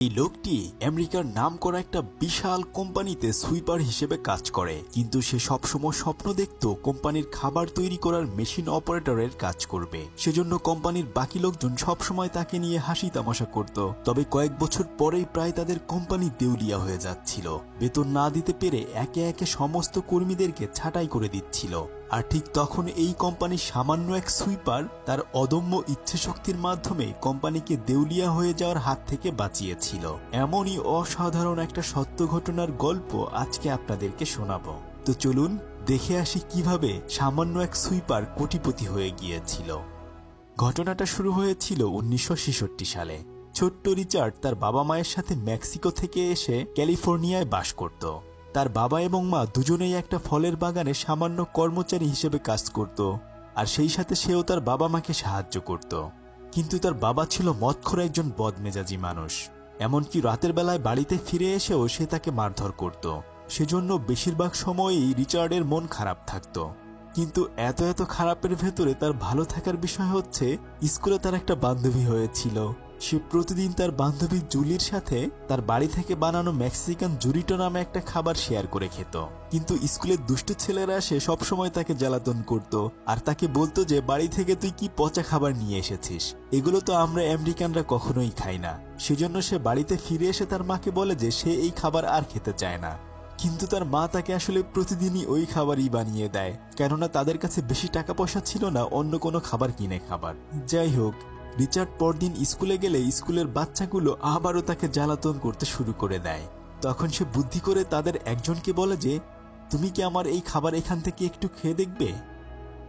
এই লোকটি আমেরিকার নাম করা একটা বিশাল কোম্পানিতে সুইপার হিসেবে কাজ করে। কিন্তু সে সবসময় স্বপ্ন দেখত কোম্পানির খাবার তৈরি করার মেশিন অপারেটরের কাজ করবে। সেজন্য কোম্পানির বাকি লোকজন সবসময় তাকে নিয়ে হাসি তামাশা করত। তবে কয়েক বছর পরেই প্রায় তাদের কোম্পানি দেউলিয়া হয়ে যাচ্ছিল। বেতন না দিতে পেরে একে একে সমস্ত কর্মীদেরকে ছাঁটাই করে দিচ্ছিল। আর ঠিক তখন এই কোম্পানির সামান্য এক সুইপার তার অদম্য ইচ্ছে শক্তির মাধ্যমে কোম্পানিকে দেউলিয়া হয়ে যাওয়ার হাত থেকে বাঁচিয়েছিল। এমনই অসাধারণ একটা সত্য ঘটনার গল্প আজকে আপনাদেরকে শোনাবো। তো চলুন দেখে আসি কীভাবে সামান্য এক সুইপার কোটিপতি হয়ে গিয়েছিল। ঘটনাটা শুরু হয়েছিল উনিশশো ছেষট্টি সালে। ছোট্ট রিচার্ড তার বাবা মায়ের সাথে মেক্সিকো থেকে এসে ক্যালিফোর্নিয়ায় বাস করত। তার বাবা এবং মা দুজনেই একটা ফলের বাগানে সামান্য কর্মচারী হিসেবে কাজ করত, আর সেই সাথে সেও তার বাবা মাকে সাহায্য করত। কিন্তু তার বাবা ছিল মদখোর একজন বদমেজাজি মানুষ। এমনকি রাতের বেলায় বাড়িতে ফিরে এসেও সে তাকে মারধর করত। সেজন্য বেশিরভাগ সময়ই রিচার্ডের মন খারাপ থাকত। কিন্তু এত এত খারাপের ভেতরে তার ভালো থাকার বিষয় হচ্ছে, স্কুলে তার একটা বান্ধবী হয়েছিল। সে প্রতিদিন তার বান্ধবী জুলির সাথে তার বাড়ি থেকে বানানো মেক্সিকান জুরিটো নামে একটা খাবার শেয়ার করে খেত। কিন্তু স্কুলের দুষ্ট ছেলেরা সে সবসময় তাকে জ্বালাতন করত আর তাকে বলতো যে, বাড়ি থেকে তুই কি পচা খাবার নিয়ে এসেছিস? এগুলো তো আমরা আমেরিকানরা কখনোই খাই না। সেজন্য সে বাড়িতে ফিরে এসে তার মাকে বলে যে, সে এই খাবার আর খেতে চায় না। কিন্তু তার মা তাকে আসলে প্রতিদিনই ওই খাবারই বানিয়ে দেয়, কেননা তাদের কাছে বেশি টাকা পয়সা ছিল না অন্য কোনো খাবার কিনে খাবার। যাই হোক রিচার্ড পরদিন স্কুলে গেলে স্কুলের বাচ্চাগুলো আবারও তাকে জ্বালাতন করতে শুরু করে দেয়। তখন সে বুদ্ধি করে তাদের একজনকে বলে যে, তুমি কি আমার এই খাবার এখান থেকে একটু খেয়ে দেখবে?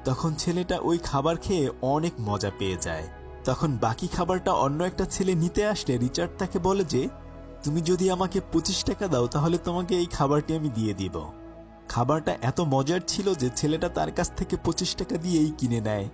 তখন ছেলেটা ওই খাবার খেয়ে অনেক মজা পেয়ে যায়। তখন বাকি খাবারটা অন্য একটা ছেলে নিতে আসলে রিচার্ড তাকে বলে যে, তুমি যদি আমাকে পঁচিশ টাকা দাও, তাহলে তোমাকে এই খাবারটি আমি দিয়ে দিব। খাবারটা এত মজার ছিল যে ছেলেটা তার কাছ থেকে পঁচিশ টাকা দিয়েই কিনে নেয়।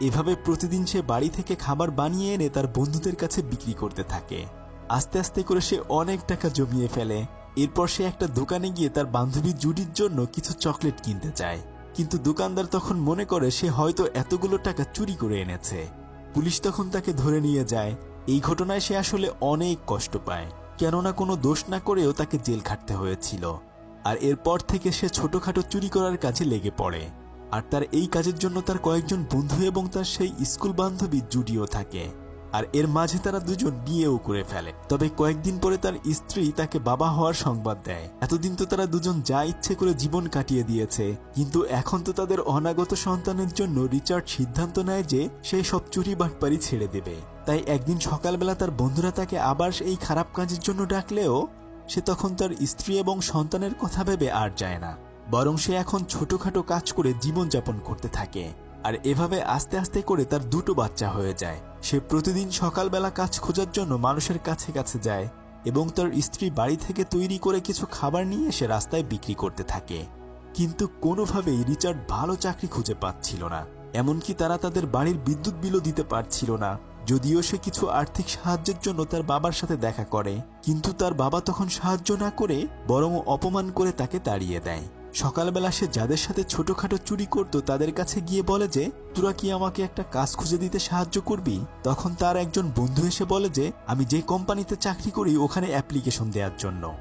এভাবে প্রতিদিন সে বাড়ি থেকে খাবার বানিয়ে এনে তার বন্ধুদের কাছে বিক্রি করতে থাকে। আস্তে আস্তে করে সে অনেক টাকা জমিয়ে ফেলে। এরপর সে একটা দোকানে গিয়ে তার বান্ধবী জুডির জন্য কিছু চকলেট কিনতে চায়। কিন্তু দোকানদার তখন মনে করে সে হয়তো এতগুলো টাকা চুরি করে এনেছে। পুলিশ তখন তাকে ধরে নিয়ে যায়। এই ঘটনায় সে আসলে অনেক কষ্ট পায়। কেননা কোনো দোষ না করেও তাকে জেল খাটতে হয়েছিল। আর এরপর থেকে সে ছোটখাটো চুরি করার কাজে লেগে পড়ে। আর তার এই কাজের জন্য তার কয়েকজন বন্ধু এবং তার সেই স্কুল বান্ধবী জুডিও থাকে। আর এর মাঝে তারা দুজন বিয়েও করে ফেলে। তবে কয়েকদিন পরে তার স্ত্রী তাকে বাবা হওয়ার সংবাদ দেয়। এতদিন তো তারা দুজন যা ইচ্ছে করে জীবন কাটিয়ে দিয়েছে। কিন্তু এখন তো তাদের অনাগত সন্তানের জন্য রিচার্ড সিদ্ধান্ত নেয় যে সে সব চুরি বাটপারি ছেড়ে দেবে। তাই একদিন সকালবেলা তার বন্ধুরা তাকে আবার এই খারাপ কাজের জন্য ডাকলেও সে তখন তার স্ত্রী এবং সন্তানের কথা ভেবে আর যায় না। বরং সে এখন ছোটখাটো কাজ করে জীবনযাপন করতে থাকে। আর এভাবে আস্তে আস্তে করে তার দুটো বাচ্চা হয়ে যায়। সে প্রতিদিন সকালবেলা কাজ খোঁজার জন্য মানুষের কাছে কাছে যায় এবং তার স্ত্রী বাড়ি থেকে তৈরি করে কিছু খাবার নিয়ে সে রাস্তায় বিক্রি করতে থাকে। কিন্তু কোনোভাবেই রিচার্ড ভালো চাকরি খুঁজে পাচ্ছিল না। এমনকি তারা তাদের বাড়ির বিদ্যুৎ বিলও দিতে পারছিল না। যদিও সে কিছু আর্থিক সাহায্যের জন্য তার বাবার সাথে দেখা করে, কিন্তু তার বাবা তখন সাহায্য না করে বরং অপমান করে তাকে তাড়িয়ে দেয়। সকালবেলা সে যাদের সাথে ছোটখাটো চুরি করত তাদের কাছে গিয়ে বলে যে, তোরা কি আমাকে একটা কাজ খুঁজে দিতে সাহায্য করবি? তখন তার একজন বন্ধু এসে বলে যে, আমি যে কোম্পানিতে চাকরি করি ওখানে অ্যাপ্লিকেশন দেওয়ার জন্য।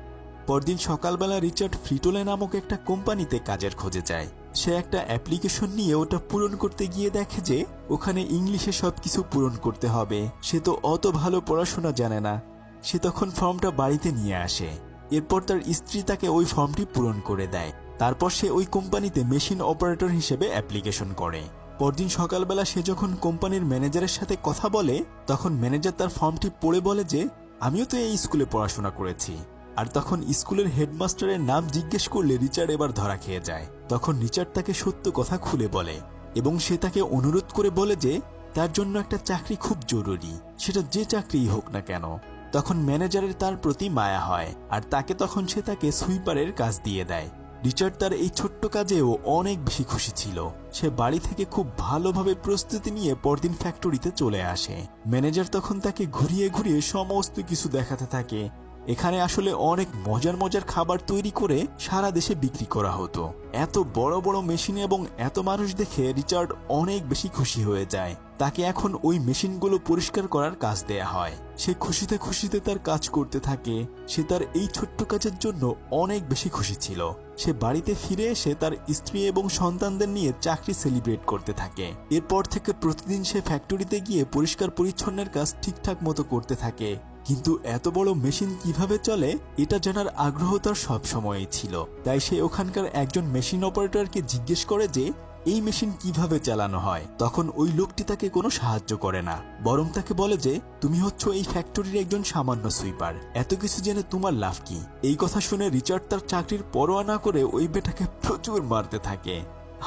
পরদিন সকালবেলা রিচার্ড ফ্রিটোলে নামক একটা কোম্পানিতে কাজের খোঁজে যায়। সে একটা অ্যাপ্লিকেশন নিয়ে ওটা পূরণ করতে গিয়ে দেখে যে, ওখানে ইংলিশে সবকিছু পূরণ করতে হবে। সে তো অত ভালো পড়াশোনা জানে না। সে তখন ফর্মটা বাড়িতে নিয়ে আসে। এরপর তার স্ত্রী তাকে ওই ফর্মটি পূরণ করে দেয়। তারপর সে ওই কোম্পানিতে মেশিন অপারেটর হিসেবে অ্যাপ্লিকেশন করে। পরদিন সকালবেলা সে যখন কোম্পানির ম্যানেজারের সাথে কথা বলে, তখন ম্যানেজার তার ফর্মটি পড়ে বলে যে, আমিও তো এই স্কুলে পড়াশোনা করেছি। আর তখন স্কুলের হেডমাস্টারের নাম জিজ্ঞেস করলে রিচার্ড এবার ধরা খেয়ে যায়। তখন রিচার্ড তাকে সত্য কথা খুলে বলে এবং সে তাকে অনুরোধ করে বলে যে, তার জন্য একটা চাকরি খুব জরুরি। সেটা যে চাকরিই হোক না কেন। তখন ম্যানেজারের তার প্রতি মায়া হয় আর তাকে তখন সে তাকে সুইপারের কাজ দিয়ে দেয়। রিচার্ড তার এই ছোট্ট কাজেও অনেক বেশি খুশি ছিল। সে বাড়ি থেকে খুব ভালোভাবে প্রস্তুতি নিয়ে পরদিন ফ্যাক্টরিতে চলে আসে। ম্যানেজার তখন তাকে ঘুরিয়ে ঘুরিয়ে সমস্ত কিছু দেখাতে থাকে। এখানে আসলে অনেক মজার মজার খাবার তৈরি করে সারা দেশে বিক্রি করা হতো। এত বড় বড় মেশিন এবং এত মানুষ দেখে রিচার্ড অনেক বেশি খুশি হয়ে যায়। তাকে এখন ওই মেশিনগুলো পরিষ্কার করার কাজ দেয়া হয়। সে খুশিতে খুশিতে তার কাজ করতে থাকে। সে তার এই ছোট্ট কাজের জন্য অনেক বেশি খুশি ছিল। সে বাড়িতে ফিরে এসে তার স্ত্রী এবং সন্তানদের নিয়ে চাকরি সেলিব্রেট করতে থাকে। এরপর থেকে প্রতিদিন সে ফ্যাক্টরিতে গিয়ে পরিষ্কার পরিচ্ছন্নের কাজ ঠিকঠাক মতো করতে থাকে। কিন্তু এত বড় মেশিন কীভাবে চলে, এটা জানার আগ্রহ তার সবসময়ই ছিল। তাই সে ওখানকার একজন মেশিন অপারেটরকে জিজ্ঞেস করে যে, এই মেশিন কীভাবে চালানো হয়? তখন ওই লোকটি তাকে কোনো সাহায্য করে না, বরং তাকে বলে যে, তুমি হচ্ছ এই ফ্যাক্টরির একজন সামান্য সুইপার। এত কিছু জেনে তোমার লাভ কি? এই কথা শুনে রিচার্ড তার চাকরির পরোয়া না করে ওই বেটাকে প্রচুর মারতে থাকে।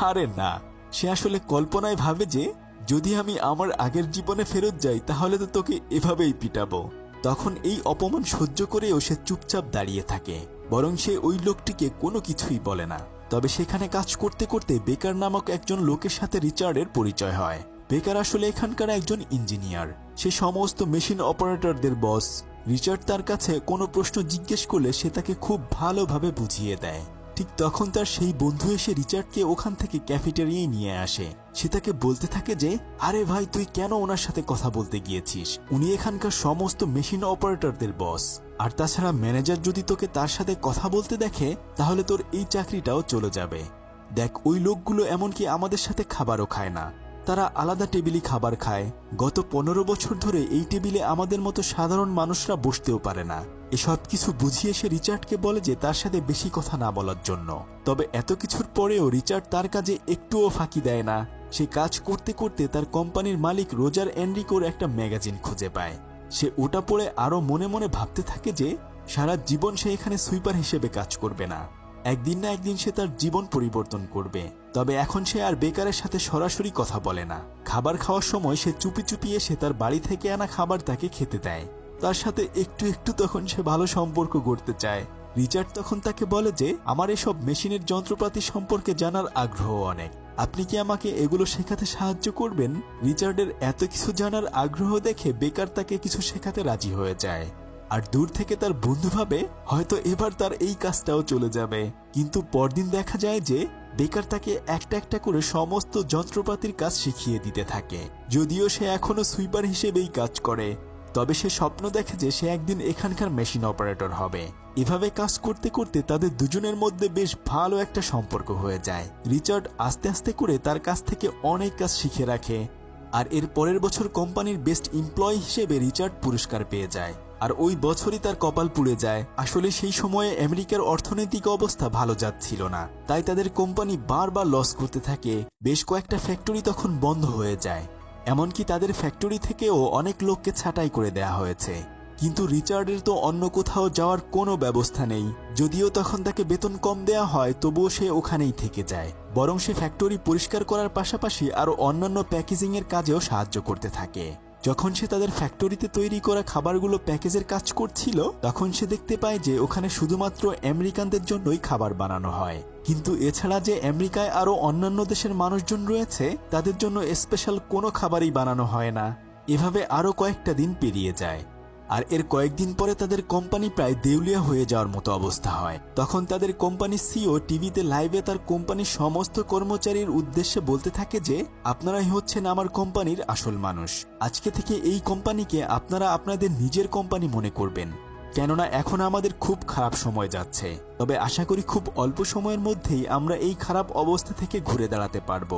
আরে না, সে আসলে কল্পনায় ভাবে যে, যদি আমি আমার আগের জীবনে ফেরত যাই, তাহলে তো তোকে এভাবেই পিটাবো। তখন এই অপমান সহ্য করেও সে চুপচাপ দাঁড়িয়ে থাকে, বরং সে ওই লোকটিকে কোনো কিছুই বলে না। তবে সেখানে কাজ করতে করতে বেকার নামক একজন লোকের সাথে রিচার্ডের পরিচয় হয়। বেকার আসলে এখানকার একজন ইঞ্জিনিয়ার। সে সমস্ত মেশিন অপারেটরদের বস। রিচার্ড তার কাছে কোনো প্রশ্ন জিজ্ঞেস করলে সে তাকে খুব ভালোভাবে বুঝিয়ে দেয়। ঠিক তখন তার সেই বন্ধু এসে রিচার্ডকে ওখান থেকে ক্যাফেটেরিয়ায় নিয়ে আসে। সে তাকে বলতে থাকে যে, আরে ভাই, তুই কেন ওনার সাথে কথা বলতে গিয়েছিস? উনি এখানকার সমস্ত মেশিন অপারেটরদের বস। আর তাছাড়া ম্যানেজার যদি তোকে তার সাথে কথা বলতে দেখে, তাহলে তোর এই চাকরিটাও চলে যাবে। দেখ, ওই লোকগুলো এমনকি আমাদের সাথে খাবারও খায় না। তারা আলাদা টেবিলে খাবার খায়। গত পনেরো বছর ধরে এই টেবিলে আমাদের মতো সাধারণ মানুষরা বসতেও পারে না। এসব কিছু বুঝিয়ে সে রিচার্ডকে বলে যে তার সাথে বেশি কথা না বলার জন্য। তবে এত কিছুর পরেও রিচার্ড তার কাজে একটুও ফাঁকি দেয় না। সে কাজ করতে করতে তার কোম্পানির মালিক রোজার এনরিকোর একটা ম্যাগাজিন খুঁজে পায়। সে ওটা পড়ে আরও মনে মনে ভাবতে থাকে যে সারা জীবন সে এখানে সুইপার হিসেবে কাজ করবে না। একদিন না একদিন সে তার জীবন পরিবর্তন করবে। তবে এখন সে আর বেকারের সাথে সরাসরি কথা বলে না। খাবার খাওয়ার সময় সে চুপি চুপি এসে তার বাড়ি থেকে আনা খাবার তাকে খেতে দেয়। তার সাথে একটু একটু তখন সে ভালো সম্পর্ক গড়তে চায়। রিচার্ড তখন তাকে বলে যে, আমার এসব মেশিনের যন্ত্রপাতি সম্পর্কে জানার আগ্রহ অনেক। আপনি কি আমাকে এগুলো শেখাতে সাহায্য করবেন? রিচার্ডের এত কিছু জানার আগ্রহ দেখে বেকার তাকে কিছু শেখাতে রাজি হয়ে যায়। আর দূর থেকে তার বন্ধু ভাবে, হয়তো এবার তার এই কাজটাও চলে যাবে। কিন্তু পরদিন দেখা যায় যে, বেকার তাকে একটা একটা করে সমস্ত যন্ত্রপাতির কাজ শিখিয়ে দিতে থাকে। যদিও সে এখনও সুইপার হিসেবেই কাজ করে। তবে সে স্বপ্ন দেখে যে সে একদিন এখানকার মেশিন অপারেটর হবে। এভাবে কাজ করতে করতে তাদের দুজনের মধ্যে বেশ ভালো একটা সম্পর্ক হয়ে যায়। রিচার্ড আস্তে আস্তে করে তার কাছ থেকে অনেক কাজ শিখে রাখে, আর এর পরের বছর কোম্পানির বেস্ট এমপ্লয় হিসেবে রিচার্ড পুরস্কার পেয়ে যায়, আর ওই বছরই তার কপাল পুড়ে যায়। আসলে সেই সময়ে আমেরিকার অর্থনৈতিক অবস্থা ভালো যাচ্ছিল না, তাই তাদের কোম্পানি বারবার লস করতে থাকে। বেশ কয়েকটা ফ্যাক্টরি তখন বন্ধ হয়ে যায়। এমনকি তাদের ফ্যাক্টরি থেকেও অনেক লোককে ছাঁটাই করে দেয়া হয়েছে। কিন্তু রিচার্ডের তো অন্য কোথাও যাওয়ার কোনো ব্যবস্থা নেই। যদিও তখন তাকে বেতন কম দেয়া হয়, তবুও সে ওখানেই থেকে যায়। বরং সে ফ্যাক্টরি পরিষ্কার করার পাশাপাশি আরও অন্যান্য প্যাকেজিংয়ের কাজেও সাহায্য করতে থাকে। যখন সে তাদের ফ্যাক্টরিতে তৈরি করা খাবারগুলো প্যাকেজের কাজ করছিল, তখন সে দেখতে পায় যে ওখানে শুধুমাত্র আমেরিকানদের জন্যই খাবার বানানো হয়। কিন্তু এছাড়া যে আমেরিকায় আরও অন্যান্য দেশের মানুষজন রয়েছে, তাদের জন্য স্পেশাল কোনো খাবারই বানানো হয় না। এভাবে আরও কয়েকটা দিন পেরিয়ে যায়। আর এর কয়েকদিন পরে তাদের কোম্পানি প্রায় দেউলিয়া হয়ে যাওয়ার মতো অবস্থা হয়। তখন তাদের কোম্পানির সিও টিভিতে লাইভে তার কোম্পানির সমস্ত কর্মচারীর উদ্দেশ্যে বলতে থাকে যে, আপনারাই হচ্ছেন আমার কোম্পানির আসল মানুষ। আজকে থেকে এই কোম্পানিকে আপনারা আপনাদের নিজের কোম্পানি মনে করবেন। কেননা এখন আমাদের খুব খারাপ সময় যাচ্ছে। তবে আশা করি খুব অল্প সময়ের মধ্যেই আমরা এই খারাপ অবস্থা থেকে ঘুরে দাঁড়াতে পারব।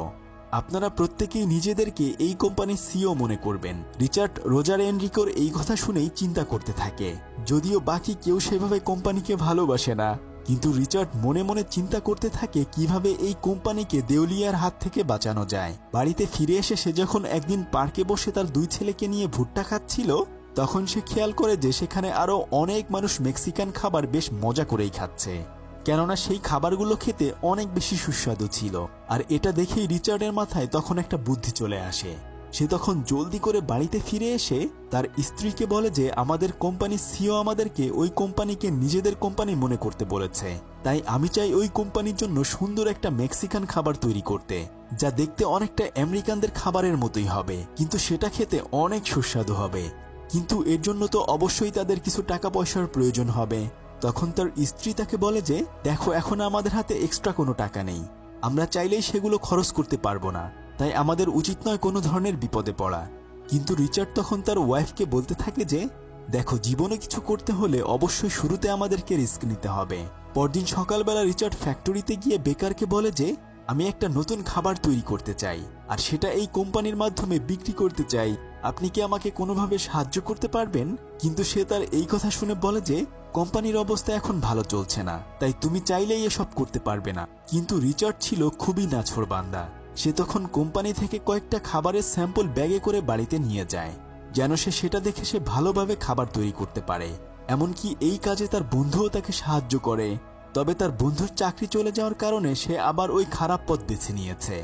আপনারা প্রত্যেকেই নিজেদেরকে এই কোম্পানির সিও মনে করবেন। রিচার্ড রোজার এনরিকোর এই কথা শুনেই চিন্তা করতে থাকে। যদিও বাকি কেউ সেভাবে কোম্পানিকে ভালোবাসে না, কিন্তু রিচার্ড মনে মনে চিন্তা করতে থাকে কীভাবে এই কোম্পানিকে দেউলিয়ার হাত থেকে বাঁচানো যায়। বাড়িতে ফিরে এসে সে যখন একদিন পার্কে বসে তার দুই ছেলেকে নিয়ে ভুট্টা খাচ্ছিল তখন সে খেয়াল করে যে সেখানে আরও অনেক মানুষ মেক্সিকান খাবার বেশ মজা করেই খাচ্ছে। কেননা সেই খাবারগুলো খেতে অনেক বেশি সুস্বাদু ছিল। আর এটা দেখেই রিচার্ডের মাথায় তখন একটা বুদ্ধি চলে আসে। সে তখন জলদি করে বাড়িতে ফিরে এসে তার স্ত্রীকে বলে যে, আমাদের কোম্পানির সিও আমাদেরকে ওই কোম্পানিকে নিজেদের কোম্পানি মনে করতে বলেছে। তাই আমি চাই ওই কোম্পানির জন্য সুন্দর একটা মেক্সিকান খাবার তৈরি করতে, যা দেখতে অনেকটা আমেরিকানদের খাবারের মতোই হবে। কিন্তু সেটা খেতে অনেক সুস্বাদু হবে। কিন্তু এর জন্য তো অবশ্যই তাদের কিছু টাকা পয়সার প্রয়োজন হবে। তখন তার স্ত্রী তাকে বলে যে, দেখো, এখন আমাদের হাতে এক্সট্রা কোনো টাকা নেই। আমরা চাইলেই সেগুলো খরচ করতে পারব না। তাই আমাদের উচিত নয় কোনো ধরনের বিপদে পড়া। কিন্তু রিচার্ড তখন তার ওয়াইফকে বলতে থাকে যে, দেখো, জীবনে কিছু করতে হলে অবশ্যই শুরুতে আমাদেরকে রিস্ক নিতে হবে। পরদিন সকালবেলা রিচার্ড ফ্যাক্টরিতে গিয়ে বেকারকে বলে যে, আমি একটা নতুন খাবার তৈরি করতে চাই। আর সেটা এই কোম্পানির মাধ্যমে বিক্রি করতে চাই। আপনি কি আমাকে কোনোভাবে সাহায্য করতে পারবেন? কিন্তু সে তার এই কথা শুনে বলে যে, কোম্পানির অবস্থা এখন ভালো চলছে না, তাই তুমি চাইলেই এসব করতে পারবে না। কিন্তু রিচার্ড ছিল খুবই নাছর বান্দা। সে তখন কোম্পানি থেকে কয়েকটা খাবারের স্যাম্পল ব্যাগে করে বাড়িতে নিয়ে যায়, যেন সে সেটা দেখে সে ভালোভাবে খাবার তৈরি করতে পারে। এমনকি এই কাজে তার বন্ধুও তাকে সাহায্য করে। তবে তার বন্ধুর চাকরি চলে যাওয়ার কারণে সে আবার ওই খারাপ পথ বেছে নিয়েছে।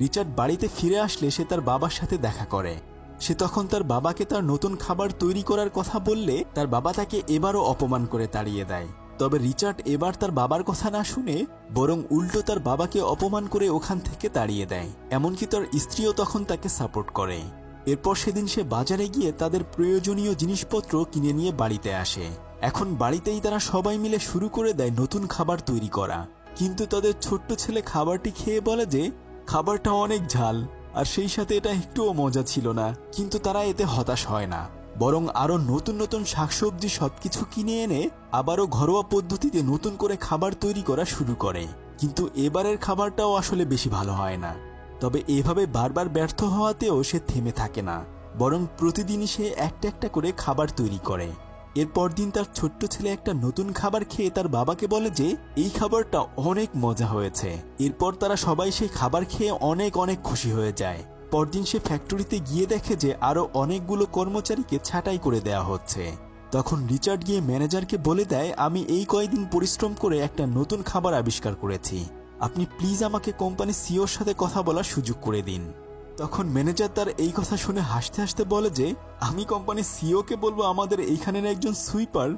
রিচার্ড বাড়িতে ফিরে আসলে সে তার বাবার সাথে দেখা করে। সে তখন তার বাবাকে তার নতুন খাবার তৈরি করার কথা বললে তার বাবা তাকে এবারও অপমান করে তাড়িয়ে দেয়। তবে রিচার্ড এবার তার বাবার কথা না শুনে বরং উল্টো তার বাবাকে অপমান করে ওখান থেকে তাড়িয়ে দেয়। এমনকি তার স্ত্রীও তখন তাকে সাপোর্ট করে। এরপর সেদিন সে বাজারে গিয়ে তাদের প্রয়োজনীয় জিনিসপত্র কিনে নিয়ে বাড়িতে আসে। এখন বাড়িতেই তারা সবাই মিলে শুরু করে দেয় নতুন খাবার তৈরি করা। কিন্তু তাদের ছোট্ট ছেলে খাবারটি খেয়ে বলে যে খাবারটা অনেক ঝাল, আর সেই সাথে এটা একটুও মজা ছিল না, কিন্তু তারা এতে হতাশ হয় না। বরং আরও নতুন নতুন শাকসবজি সবকিছু কিনে এনে আবারও ঘরোয়া পদ্ধতিতে নতুন করে খাবার তৈরি করা শুরু করে। কিন্তু এবারের খাবারটাও আসলে বেশি ভালো হয় না। তবে এভাবে বারবার ব্যর্থ হওয়াতেও সে থেমে থাকে না, বরং প্রতিদিনই সে একটা একটা করে খাবার তৈরি করে। এরপর দিন তার ছোট্ট ছেলে একটা নতুন খাবার খেয়ে তার বাবাকে বলে যে, এই খাবারটা অনেক মজা হয়েছে। এরপর তারা সবাই সেই খাবার খেয়ে অনেক অনেক খুশি হয়ে যায়। পরদিন সে ফ্যাক্টরিতে গিয়ে দেখে যে, আরও অনেকগুলো কর্মচারীকে ছাঁটাই করে দেয়া হচ্ছে। তখন রিচার্ড গিয়ে ম্যানেজারকে বলে দেয়, আমি এই কয়েকদিন পরিশ্রম করে একটা নতুন খাবার আবিষ্কার করেছি। আপনি প্লিজ আমাকে কোম্পানি সিওর সাথে কথা বলার সুযোগ করে দিন। তখন ম্যানেজার তার এই কথা শুনে হাসতে হাসতে বলে যে, আমি কোম্পানির সিওকে বলব আমাদের এইখানের একজন সুইপার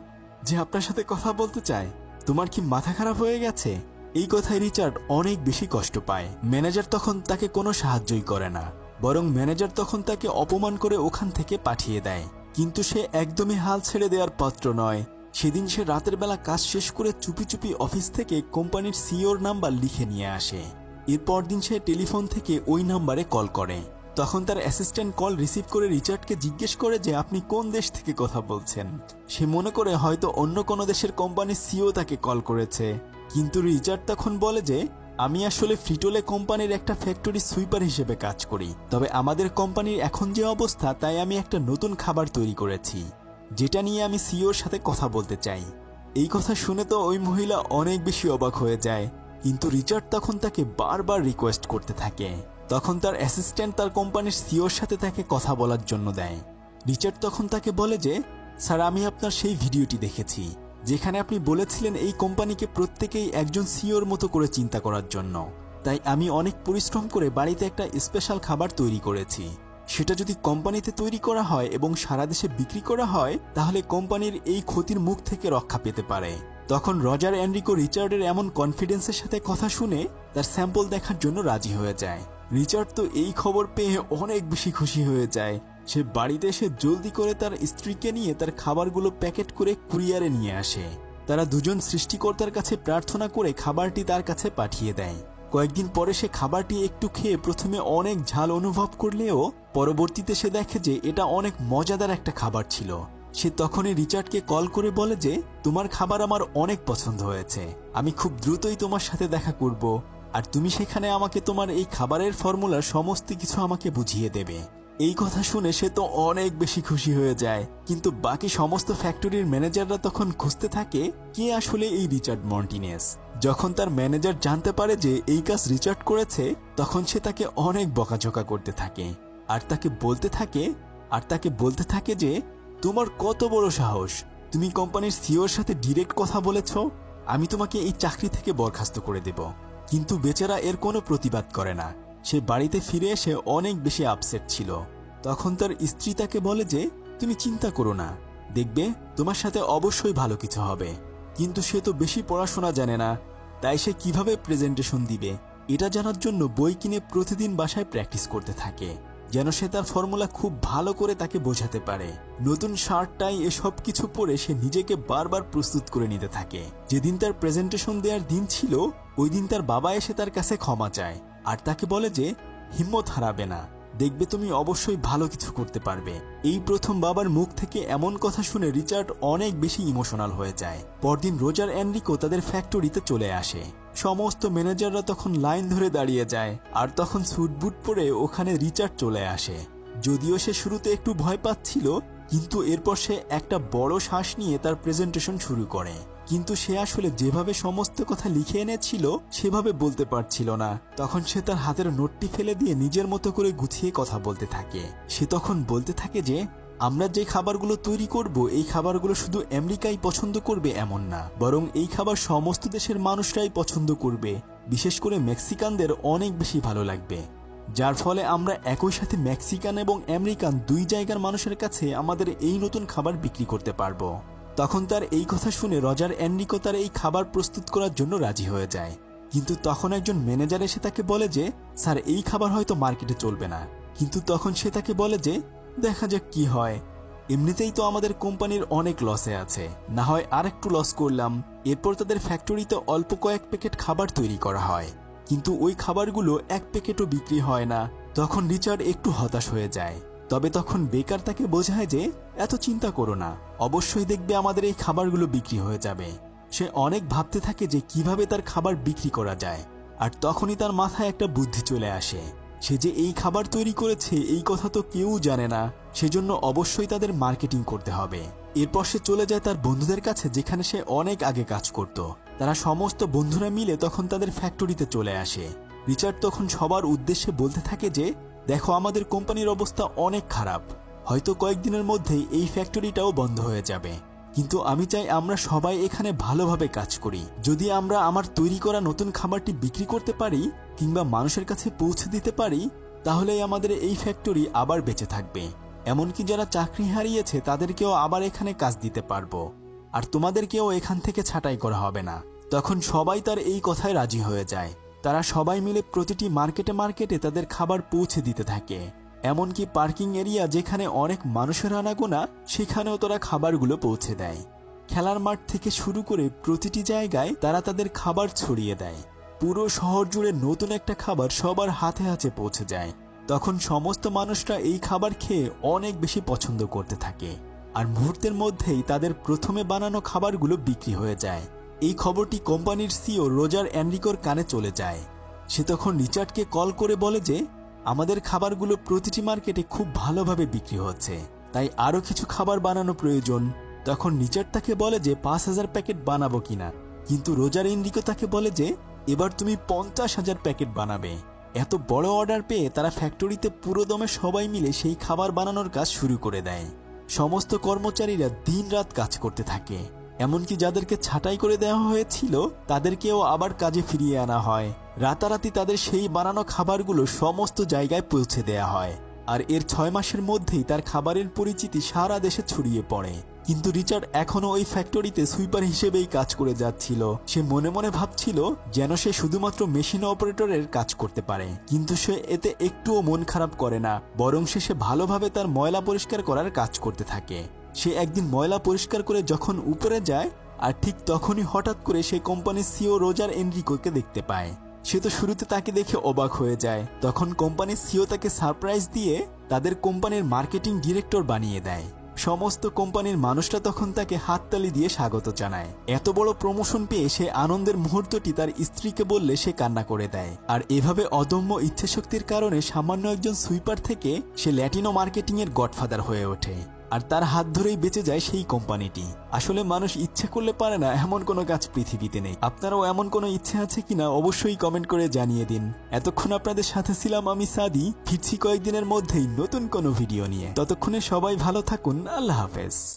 যে আপনার সাথে কথা বলতে চায়। তোমার কি মাথা খারাপ হয়ে গেছে? এই কথায় রিচার্ড অনেক বেশি কষ্ট পায়। ম্যানেজার তখন তাকে কোনো সাহায্যই করে না। বরং ম্যানেজার তখন তাকে অপমান করে ওখান থেকে পাঠিয়ে দেয়। কিন্তু সে একদমই হাল ছেড়ে দেওয়ার পাত্র নয়। সেদিন সে রাতের বেলা কাজ শেষ করে চুপি চুপি অফিস থেকে কোম্পানির সিওর নাম্বার লিখে নিয়ে আসে। এরপর দিন সে টেলিফোন থেকে ওই নাম্বারে কল করে। তখন তার অ্যাসিস্ট্যান্ট কল রিসিভ করে রিচার্ডকে জিজ্ঞেস করে যে আপনি কোন দেশ থেকে কথা বলছেন। সে মনে করে হয়তো অন্য কোনো দেশের কোম্পানির সিও তাকে কল করেছে। কিন্তু রিচার্ড তখন বলে যে, আমি আসলে ফ্রিটোলে কোম্পানির একটা ফ্যাক্টরি সুইপার হিসেবে কাজ করি। তবে আমাদের কোম্পানির এখন যে অবস্থা, তাই আমি একটা নতুন খাবার তৈরি করেছি। যেটা নিয়ে আমি সিওর সাথে কথা বলতে চাই। এই কথা শুনে তো ওই মহিলা অনেক বেশি অবাক হয়ে যায়। কিন্তু রিচার্ড তখন তাকে বারবার রিকোয়েস্ট করতে থাকে। তখন তার অ্যাসিস্ট্যান্ট তার কোম্পানির সিওর সাথে তাকে কথা বলার জন্য দেয়। রিচার্ড তখন তাকে বলে যে, স্যার, আমি আপনার সেই ভিডিওটি দেখেছি, যেখানে আপনি বলেছিলেন এই কোম্পানিকে প্রত্যেকেই একজন সিওর মতো করে চিন্তা করার জন্য। তাই আমি অনেক পরিশ্রম করে বাড়িতে একটা স্পেশাল খাবার তৈরি করেছি। সেটা যদি কোম্পানিতে তৈরি করা হয় এবং সারা দেশে বিক্রি করা হয়, তাহলে কোম্পানির এই ক্ষতির মুখ থেকে রক্ষা পেতে পারে। তখন রজার অ্যান্ড্রিকো রিচার্ডের এমন কনফিডেন্সের সাথে কথা শুনে তার স্যাম্পল দেখার জন্য রাজি হয়ে যায়। রিচার্ড তো এই খবর পেয়ে অনেক বেশি খুশি হয়ে যায়। সে বাড়িতে এসে জলদি করে তার স্ত্রীকে নিয়ে তার খাবারগুলো প্যাকেট করে কুরিয়ারে নিয়ে আসে। তারা দুজন সৃষ্টিকর্তার কাছে প্রার্থনা করে খাবারটি তার কাছে পাঠিয়ে দেয়। কয়েকদিন পরে সে খাবারটি একটু খেয়ে প্রথমে অনেক ঝাল অনুভব করলেও পরবর্তীতে সে দেখে যে এটা অনেক মজাদার একটা খাবার ছিল। সে তখনই রিচার্ডকে কল করে বলে যে, তোমার খাবার আমার অনেক পছন্দ হয়েছে। আমি খুব দ্রুতই তোমার সাথে দেখা করব। আর তুমি সেখানে আমাকে তোমার এই খাবারের ফর্মুলার সমস্ত কিছু আমাকে বুঝিয়ে দেবে। এই কথা শুনে সে তো অনেক বেশি খুশি হয়ে যায়। কিন্তু বাকি সমস্ত ফ্যাক্টরির ম্যানেজাররা তখন খুঁজতে থাকে, কে আসলে এই রিচার্ড মন্টিনেস? যখন তার ম্যানেজার জানতে পারে যে এই কাজ রিচার্ড করেছে, তখন সে তাকে অনেক বকাঝকা করতে থাকে। আর তাকে বলতে থাকে, আর তাকে বলতে থাকে যে তোমার কত বড় সাহস? তুমি কোম্পানির সিওর সাথে ডিরেক্ট কথা বলেছ? আমি তোমাকে এই চাকরি থেকে বরখাস্ত করে দেব। কিন্তু বেচারা এর কোনো প্রতিবাদ করে না। সে বাড়িতে ফিরে এসে অনেক বেশি আপসেট ছিল। তখন তার স্ত্রী তাকে বলে যে, তুমি চিন্তা করো না। দেখবে, তোমার সাথে অবশ্যই ভালো কিছু হবে। কিন্তু সে তো বেশি পড়াশোনা জানে না। তাই সে কীভাবে প্রেজেন্টেশন দিবে? এটা জানার জন্য বই কিনে প্রতিদিন বাসায় প্র্যাকটিস করতে থাকে। যেন সে তার ফর্মুলা খুব ভালো করে তাকে বোঝাতে পারে। নতুন শার্টটাই এসব কিছু পরে সে নিজেকে বারবার প্রস্তুত করে নিতে থাকে। যেদিন তার প্রেজেন্টেশন দেওয়ার দিন ছিল, ওই দিন তার বাবা এসে তার কাছে ক্ষমা চায়। আর তাকে বলে যে, হিম্মত হারাবে না। দেখবে তুমি অবশ্যই ভালো কিছু করতে পারবে। এই প্রথম বাবার মুখ থেকে এমন কথা শুনে রিচার্ড অনেক বেশি ইমোশনাল হয়ে যায়। পরদিন রোজার অ্যান্ড্রিকো তাদের ফ্যাক্টরিতে চলে আসে। সমস্ত ম্যানেজাররা তখন লাইন ধরে দাঁড়িয়ে যায় আর তখন স্যুট বুট পরে ওখানে রিচার্ড চলে আসে। যদিও সে শুরুতে একটু ভয় পাচ্ছিল, কিন্তু এরপর সে একটা বড় শ্বাস নিয়ে তার প্রেজেন্টেশন শুরু করে। কিন্তু সে আসলে যেভাবে সমস্ত কথা লিখে এনেছিল, সেভাবে বলতে পারছিল না। তখন সে তার হাতের নোটটি ফেলে দিয়ে নিজের মতো করে গুছিয়ে কথা বলতে থাকে। সে তখন বলতে থাকে যে আমরা যে খাবারগুলো তৈরি করব, এই খাবারগুলো শুধু আমেরিকাই পছন্দ করবে এমন না। বরং এই খাবার সমস্ত দেশের মানুষরাই পছন্দ করবে। বিশেষ করে মেক্সিকানদের অনেক বেশি ভালো লাগবে। যার ফলে আমরা একই সাথে মেক্সিকান এবং আমেরিকান দুই জায়গার মানুষের কাছে আমাদের এই নতুন খাবার বিক্রি করতে পারব। তখন তার এই কথা শুনে রজার অ্যান্ডিকো তার এই খাবার প্রস্তুত করার জন্য রাজি হয়ে যায়। কিন্তু তখন একজন ম্যানেজার এসে তাকে বলে যে, স্যার, এই খাবার হয়তো মার্কেটে চলবে না। কিন্তু তখন সে তাকে বলে যে দেখা যাক কি হয়। এমনিতেই তো আমাদের কোম্পানির অনেক লসে আছে। না হয় আরেকটু লস করলাম। এরপর তাদের ফ্যাক্টরিতে অল্প কয়েক প্যাকেট খাবার তৈরি করা হয়। কিন্তু ওই খাবারগুলো এক প্যাকেটও বিক্রি হয় না। তখন রিচার্ড একটু হতাশ হয়ে যায়। তবে তখন বেকার তাকে বোঝায় যে, এত চিন্তা করো না। অবশ্যই দেখবে আমাদের এই খাবারগুলো বিক্রি হয়ে যাবে। সে অনেক ভাবতে থাকে যে কীভাবে তার খাবার বিক্রি করা যায়। আর তখনই তার মাথায় একটা বুদ্ধি চলে আসে। সে যে এই খাবার তৈরি করেছে, এই কথা তো কেউ জানে না। সেজন্য অবশ্যই তাদের মার্কেটিং করতে হবে। এরপর সে চলে যায় তার বন্ধুদের কাছে, যেখানে সে অনেক আগে কাজ করত। তারা সমস্ত বন্ধুরা মিলে তখন তাদের ফ্যাক্টরিতে চলে আসে। রিচার্ড তখন সবার উদ্দেশ্যে বলতে থাকে যে, দেখো, আমাদের কোম্পানির অবস্থা অনেক খারাপ। হয়তো কয়েকদিনের মধ্যেই এই ফ্যাক্টরিটাও বন্ধ হয়ে যাবে। কিন্তু আমি চাই আমরা সবাই এখানে ভালোভাবে কাজ করি। যদি আমরা আমার তৈরি করা নতুন খাবারটি বিক্রি করতে পারি কিংবা মানুষের কাছে পৌঁছে দিতে পারি, তাহলেই আমাদের এই ফ্যাক্টরি আবার বেঁচে থাকবে। এমনকি যারা চাকরি হারিয়েছে, তাদেরকেও আবার এখানে কাজ দিতে পারব। আর তোমাদেরকেও এখান থেকে ছাঁটাই করা হবে না। তখন সবাই তার এই কথায় রাজি হয়ে যায়। তারা সবাই মিলে প্রতিটি মার্কেটে মার্কেটে তাদের খাবার পৌঁছে দিতে থাকে। এমনকি পার্কিং এরিয়া যেখানে অনেক মানুষের আনাগোনা সেখানেও তারা খাবারগুলো পৌঁছে দেয়। খেলার মাঠ থেকে শুরু করে প্রতিটি জায়গায় তারা তাদের খাবার ছড়িয়ে দেয়। পুরো শহর জুড়ে নতুন একটা খাবার সবার হাতে হাতে পৌঁছে যায়। তখন সমস্ত মানুষরা এই খাবার খেয়ে অনেক বেশি পছন্দ করতে থাকে। আর মুহূর্তের মধ্যেই তাদের প্রথমে বানানো খাবারগুলো বিক্রি হয়ে যায়। এই খবরটি কোম্পানির সিও রোজার অ্যান্ড্রিকোর কানে চলে যায়। সে তখন রিচার্ডকে কল করে বলে যে আমাদের খাবারগুলো প্রতিটি মার্কেটে খুব ভালোভাবে বিক্রি হচ্ছে। তাই আরও কিছু খাবার বানানো প্রয়োজন। তখন নিচার তাকে বলে যে, পাঁচ হাজার প্যাকেট বানাবো কিনা? কিন্তু রোজার এন্ড্রিকো তাকে বলে যে, এবার তুমি পঞ্চাশ হাজার প্যাকেট বানাবে। এত বড় অর্ডার পেয়ে তারা ফ্যাক্টরিতে পুরো দমে সবাই মিলে সেই খাবার বানানোর কাজ শুরু করে দেয়। সমস্ত কর্মচারীরা দিন রাত কাজ করতে থাকে। এমনকি যাদেরকে ছাঁটাই করে দেওয়া হয়েছিল, তাদেরকেও আবার কাজে ফিরিয়ে আনা হয়। রাতারাতি তাদের সেই বানানো খাবারগুলো সমস্ত জায়গায় পৌঁছে দেয়া হয়। আর এর ছয় মাসের মধ্যেই তার খাবারের পরিচিতি সারা দেশে ছড়িয়ে পড়ে। কিন্তু রিচার্ড এখনও ওই ফ্যাক্টরিতে সুইপার হিসেবেই কাজ করে যাচ্ছিল। সে মনে মনে ভাবছিল যেন সে শুধুমাত্র মেশিন অপারেটরের কাজ করতে পারে। কিন্তু সে এতে একটুও মন খারাপ করে না, বরং সে সে ভালোভাবে তার ময়লা পরিষ্কার করার কাজ করতে থাকে। সে একদিন ময়লা পরিষ্কার করে যখন উপরে যায়, আর ঠিক তখনই হঠাৎ করে সে কোম্পানির সিও রোজার এনরিকোকে দেখতে পায়। সে তো শুরুতে তাকে দেখে অবাক হয়ে যায়। তখন কোম্পানির সিও তাকে সারপ্রাইজ দিয়ে তাদের কোম্পানির মার্কেটিং ডিরেক্টর বানিয়ে দেয়। সমস্ত কোম্পানির মানুষরা তখন তাকে হাততালি দিয়ে স্বাগত জানায়। এত বড় প্রমোশন পেয়ে সে আনন্দের মুহূর্তটি তার স্ত্রীকে বললে সে কান্না করে দেয়। আর এভাবে অদম্য ইচ্ছাশক্তির কারণে সামান্য একজন সুইপার থেকে সে ল্যাটিনো মার্কেটিং এর গডফাদার হয়ে ওঠে। আর তার হাত ধরেই বেঁচে যায় সেই কোম্পানিটি। আসলে মানুষ ইচ্ছে করলে পারে না এমন কোনো কাজ পৃথিবীতে নেই। আপনারাও এমন কোনো ইচ্ছে আছে কিনা অবশ্যই কমেন্ট করে জানিয়ে দিন। এতক্ষণ আপনাদের সাথে ছিলাম আমি সাদি। ফিরছি কয়েকদিনের মধ্যেই নতুন কোনো ভিডিও নিয়ে। ততক্ষণে সবাই ভালো থাকুন। আল্লাহ হাফেজ।